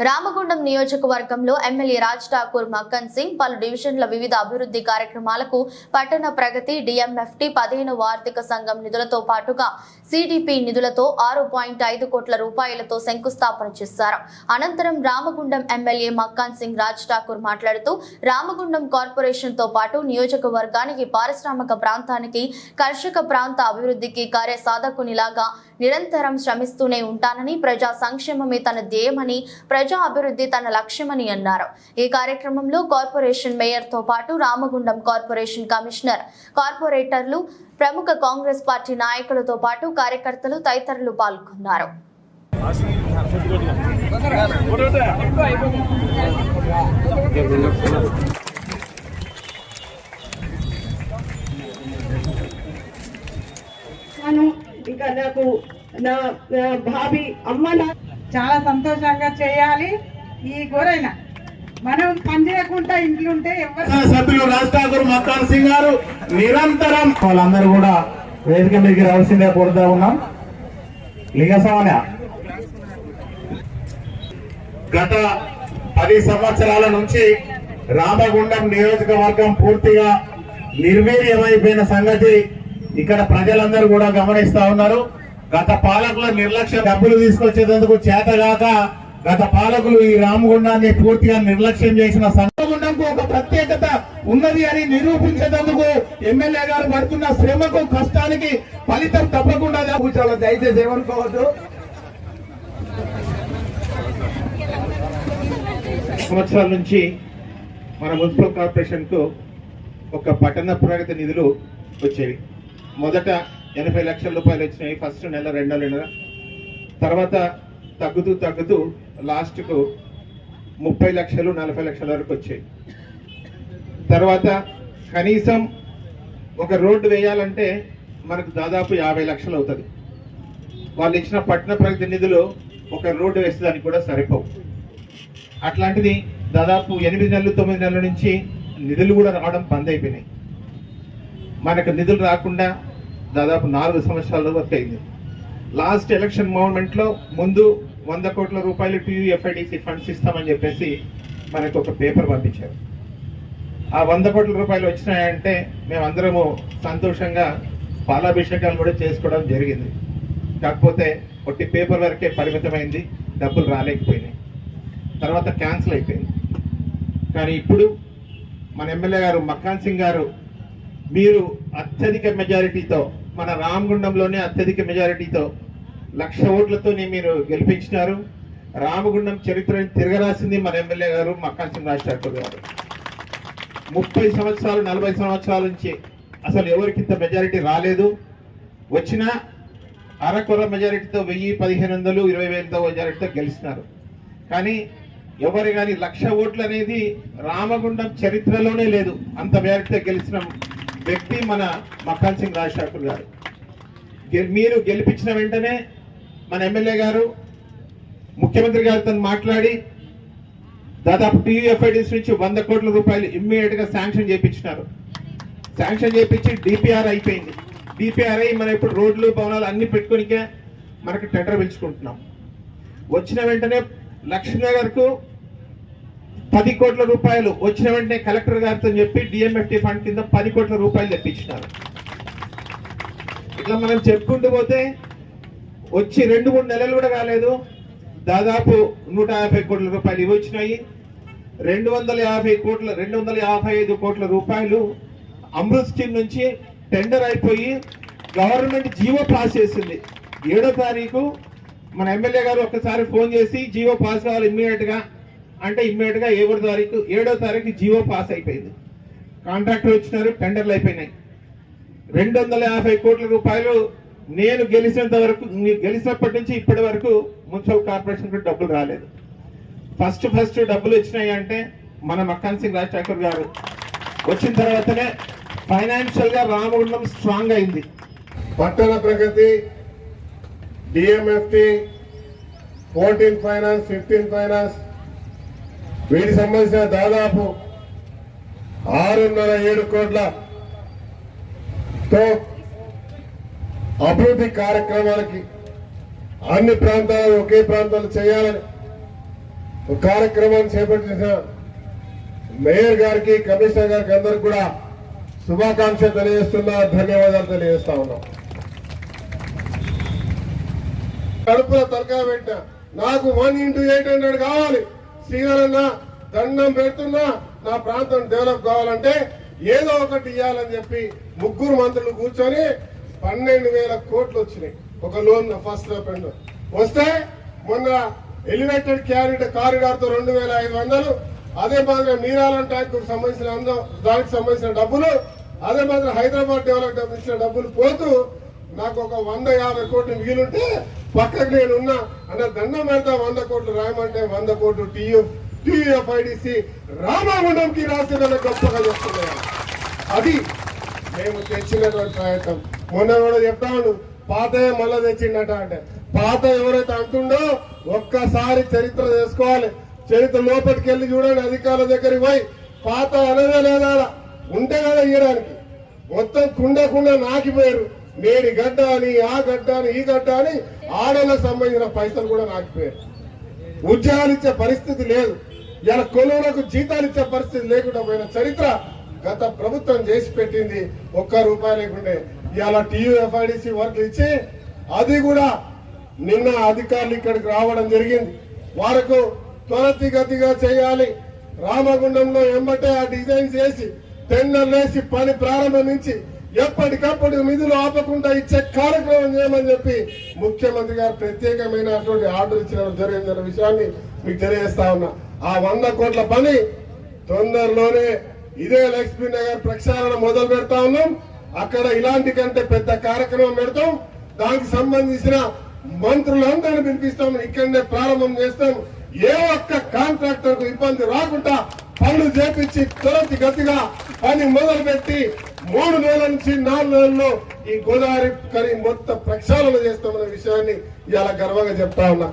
రామగుండం నియోజకవర్గంలో ఎమ్మెల్యే రాజ్ ఠాకూర్ మక్కన్ సింగ్ పలు డివిజన్ల వివిధ అభివృద్ధి కార్యక్రమాలకు పట్టణ ప్రగతి డిఎంఎఫ్టి పదిహేను ఆర్థిక సంఘం నిధులతో పాటుగా సిడిపి నిధులతో ఆరు పాయింట్ ఐదు కోట్ల రూపాయలతో శంకుస్థాపన చేశారు. అనంతరం రామగుండం ఎమ్మెల్యే మక్కాన్ సింగ్ రాజ్ ఠాకూర్ మాట్లాడుతూ రామగుండం కార్పొరేషన్తో పాటు నియోజకవర్గానికి పారిశ్రామిక ప్రాంతానికి కర్షక ప్రాంత అభివృద్ధికి కార్యసాధకునిలాగా నిరంతరం శ్రమిస్తూనే ఉంటానని ప్రజా సంక్షేమమే తన ధ్యేయమని ప్రజా అభివృద్ధి తన లక్ష్యమని అన్నారు. ఈ కార్యక్రమంలో కార్పొరేషన్ మేయర్తో పాటు రామగుండం కార్పొరేషన్ కమిషనర్ కార్పొరేటర్లు ప్రముఖ కాంగ్రెస్ పార్టీ నాయకులతో పాటు కార్యకర్తలు తదితరులు పాల్గొన్నారు. నాకు నా భావి అమ్మ నా చాలా సంతోషంగా చేయాలి ఈ గోరైన. మనం పని చేయకుండా ఇంట్లుంటే ఎవరు సభ్యులు రాజ్ ఠాకూర్ మక్కాన్ సింగ్ గారు నిరంతరం వాళ్ళందరూ కూడా వేదిక మీదకి రావాల్సిందే కోరుతా ఉన్నాం. లింగస్వామి గత పది సంవత్సరాల నుంచి రామగుండం నియోజకవర్గం పూర్తిగా నిర్వీర్యమైపోయిన సంగతి ఇక్కడ ప్రజలందరూ కూడా గమనిస్తా ఉన్నారు. గత పాలకుల నిర్లక్ష్య డబ్బులు తీసుకొచ్చేందుకు చేతగాక గత పాలకులు ఈ రామగుండాన్ని పూర్తిగా నిర్లక్ష్యం చేసిన రామగుండంకు ఒక ప్రత్యేకత ఉన్నది అని నిరూపించేందుకు ఎమ్మెల్యే గారు పడుతున్న శ్రమకు కష్టానికి ఫలితం తప్పకుండా కూర్చోవాలి దయచేసి ఏమనుకోవద్దు. సంవత్సరాల నుంచి మన మున్సిపల్ కార్పొరేషన్కు ఒక పట్టణ ప్రగతి నిధులు వచ్చేవి. మొదట ఎనభై లక్షల రూపాయలు వచ్చినాయి. ఫస్ట్ నెల రెండో నెల. తర్వాత తగ్గుతూ తగ్గుతూ లాస్ట్కు ముప్పై లక్షలు నలభై లక్షల వరకు వచ్చాయి. తర్వాత కనీసం ఒక రోడ్డు వేయాలంటే మనకు దాదాపు యాభై లక్షలు అవుతుంది. వాళ్ళు ఇచ్చిన పట్టణ ప్రగతి నిధులు ఒక రోడ్డు వేసేదానికి కూడా సరిపోవు. అట్లాంటిది దాదాపు ఎనిమిది నెలలు తొమ్మిది నెలల నుంచి నిధులు కూడా రావడం బంద్ అయిపోయినాయి. మనకు నిధులు రాకుండా దాదాపు నాలుగు సంవత్సరాల వరకు అయింది. లాస్ట్ ఎలక్షన్ మూమెంట్లో ముందు వంద కోట్ల రూపాయలు టీయూఎఫ్ఐడిసి ఫండ్స్ ఇస్తామని చెప్పేసి మనకు ఒక పేపర్ పంపించారు. ఆ వంద కోట్ల రూపాయలు వచ్చినాయంటే మేమందరము సంతోషంగా పాలాభిషేకాలు కూడా చేసుకోవడం జరిగింది. కాకపోతే ఒట్టి పేపర్ వరకే పరిమితమైంది డబ్బులు రాలేకపోయినాయి. తర్వాత క్యాన్సిల్ అయిపోయింది. కానీ ఇప్పుడు మన ఎమ్మెల్యే గారు మక్కాన్ సింగ్ గారు మీరు అత్యధిక మెజారిటీతో మన రామగుండంలోనే అత్యధిక మెజారిటీతో లక్ష ఓట్లతోనే మీరు గెలిపించినారు. రామగుండం చరిత్రని తిరగరాసింది మన ఎమ్మెల్యే గారు మక్కాన్ సింగ్ గారు. ముప్పై సంవత్సరాలు నలభై సంవత్సరాల నుంచి అసలు ఎవరికి ఇంత మెజారిటీ రాలేదు. వచ్చినా అరకొర మెజారిటీతో వెయ్యి పదిహేను వందలు ఇరవై వేలతో మెజారిటీతో గెలిచినారు. కానీ ఎవరు కానీ లక్ష ఓట్లు అనేది రామగుండం చరిత్రలోనే లేదు. అంత మెజారిటీతో గెలిచిన వ్యక్తి మన మకాన్ సింగ్ రాజ్ గారు. మీరు గెలిపించిన వెంటనే మన ఎమ్మెల్యే గారు ముఖ్యమంత్రి గారితో మాట్లాడి దాదాపు టీయూఎఫ్ఐడిస్ నుంచి వంద కోట్ల రూపాయలు ఇమ్మీడియట్గా శాంక్షన్ చేయించినారు శాంక్షన్ చేయించి డిపిఆర్ అయిపోయింది. డిపిఆర్ అయి మనం ఇప్పుడు రోడ్లు భవనాలు అన్ని పెట్టుకునికే మనకి టెండర్ పిలుచుకుంటున్నాం. వచ్చిన వెంటనే లక్ష్మీనగర్కు పది కోట్ల రూపాయలు వచ్చిన వెంటనే కలెక్టర్ గారితో చెప్పి డిఎంఎఫ్టీ ఫండ్ కింద పది కోట్ల రూపాయలు తెప్పించినారు. ఇట్లా మనం చెప్పుకుంటూ పోతే వచ్చి రెండు మూడు నెలలు కూడా కాలేదు. దాదాపు నూట యాభై కోట్ల రూపాయలు ఇవి వచ్చినాయి. రెండు వందల యాభై కోట్ల రెండు వందల యాభై ఐదు కోట్ల రూపాయలు అమృత్ స్కీమ్ నుంచి టెండర్ అయిపోయి గవర్నమెంట్ జీవో పాస్ చేసింది. ఏడో తారీఖు మన ఎమ్మెల్యే గారు ఒక్కసారి ఫోన్ చేసి జీవో పాస్ కావాలి ఇమ్మీడియట్గా అంటే ఇమ్మీడియట్గా ఏడో తారీఖు ఏడో తారీఖు జీవో పాస్ అయిపోయింది. కాంట్రాక్టర్ వచ్చినారు టెండర్లు అయిపోయినాయి. రెండు వందల యాభై కోట్ల రూపాయలు నేను గెలిచినంత వరకు గెలిచినప్పటి నుంచి ఇప్పటి వరకు మున్సిపల్ కార్పొరేషన్కి డబ్బులు రాలేదు. ఫస్ట్ ఫస్ట్ డబ్బులు వచ్చినాయి అంటే మన మక్కన్ సింగ్ రాజ్ ఠాకూర్ గారు వచ్చిన తర్వాతనే ఫైనాన్షియల్గా రామగుండం స్ట్రాంగ్ అయింది. Pattana Pragathi DMFT fourteen finance fifteen finance వీటికి సంబంధించిన దాదాపు ఆరున్నర ఏడు కోట్ల తో అభివృద్ధి కార్యక్రమాలకి అన్ని ప్రాంతాలు ఒకే ప్రాంతాలు చేయాలని ఒక కార్యక్రమాన్ని చేపట్టిన మేయర్ గారికి కమిషనర్ గారికి అందరికి కూడా శుభాకాంక్షలు తెలియజేస్తున్నా ధన్యవాదాలు తెలియజేస్తా ఉన్నాం. కడుపులో తలకాయ పెట్టిన నాకు వన్ ఇంటూ ఎయిట్ హండ్రెడ్ కావాలి. శ్రీధరన్న దండం పెడుతున్నా నా ప్రాంతం డెవలప్ కావాలంటే ఏదో ఒకటి ఇవ్వాలని చెప్పి ముగ్గురు మంత్రులు కూర్చొని పన్నెండు వేల కోట్లు వచ్చినాయి. ఒక లోన్ ఫస్ట్ లోపెండ్ వస్తే మొన్న ఎలివేటెడ్ క్యారెట్ కారిడార్తో రెండు వేల ఐదు వందలు అదే మాదిరిగా మీరాలం ట్యాంక్ సంబంధించిన దానికి సంబంధించిన డబ్బులు అదే మాదిరి హైదరాబాద్ డెవలప్ ఇచ్చిన డబ్బులు పోతూ నాకు ఒక వంద యాభై కోట్లు మిగిలింటే పక్కకు నేను ఉన్నా అంటే దండం పెడతా వంద కోట్లు రాయమంటే వంద కోట్లు టీఎఫ్ టీఎఫ్ఐడిసి రామగుండంకి రాసిందని గొప్పగా చెప్తున్నాను అది మేము తెచ్చినటువంటి ప్రయత్నం. మొన్న కూడా చెప్తాను పాతయ్య మళ్ళా తెచ్చిండట అంటే. పాత ఎవరైతే అంటుండో ఒక్కసారి చరిత్ర తెలుసుకోవాలి. చరిత్ర లోపలికి వెళ్ళి చూడండి అధికారుల దగ్గరికి పోయి పాత అనదే లేదా? ఉంటే కదా ఇయ్యడానికి. మొత్తం కుండ కుండ నాకిపోయారు. నేను గడ్డ అని ఆ గడ్డ అని ఈ గడ్డ అని ఆడలకు సంబంధించిన పైసలు కూడా నాకిపోయారు ఉద్యోగాలు ఇచ్చే పరిస్థితి లేదు. ఇలా కొలువులకు జీతాలు ఇచ్చే పరిస్థితి లేకుండా పోయిన చరిత్ర గత ప్రభుత్వం చేసి పెట్టింది. ఒక్క రూపాయి లేకుండే. ఇలా టీయూఎఫ్ఐడిసి వర్క్ ఇచ్చి అది కూడా నిన్న అధికారులు ఇక్కడికి రావడం జరిగింది. వారకు త్వరతిగతిగా చేయాలి. రామగుండంలో ఎంబటే ఆ డిజైన్ చేసి టెండర్ వేసి పని ప్రారంభించి ఎప్పటికప్పుడు నిధులు ఆపకుండా ఇచ్చే కార్యక్రమం చేయమని చెప్పి ముఖ్యమంత్రి గారు ప్రత్యేకమైనటువంటి ఆర్డర్ ఇచ్చిన జరిగిందన్న విషయాన్ని మీకు తెలియజేస్తా ఉన్నా. ఆ వంద కోట్ల పని తొందరలోనే ఇదే లక్ష్మీ నగర్ ప్రక్షాళన మొదలు పెడతా ఉన్నాం. అక్కడ ఇలాంటి కంటే పెద్ద కార్యక్రమం పెడతాం. దానికి సంబంధించిన మంత్రులందరినీ పిలిపిస్తాం. ఇక్కడనే ప్రారంభం చేస్తాం. ఏ ఒక్క కాంట్రాక్టర్ ఇబ్బంది రాకుండా పనులు చేపించి తొలగి గతిగా పని మొదలు పెట్టి మూడు నెలల నుంచి నాలుగు నెలల్లో ఈ గోదావరి కని మొత్తం ప్రక్షాళన చేస్తామనే విషయాన్ని ఇవాళ గర్వంగా చెప్తా ఉన్నా.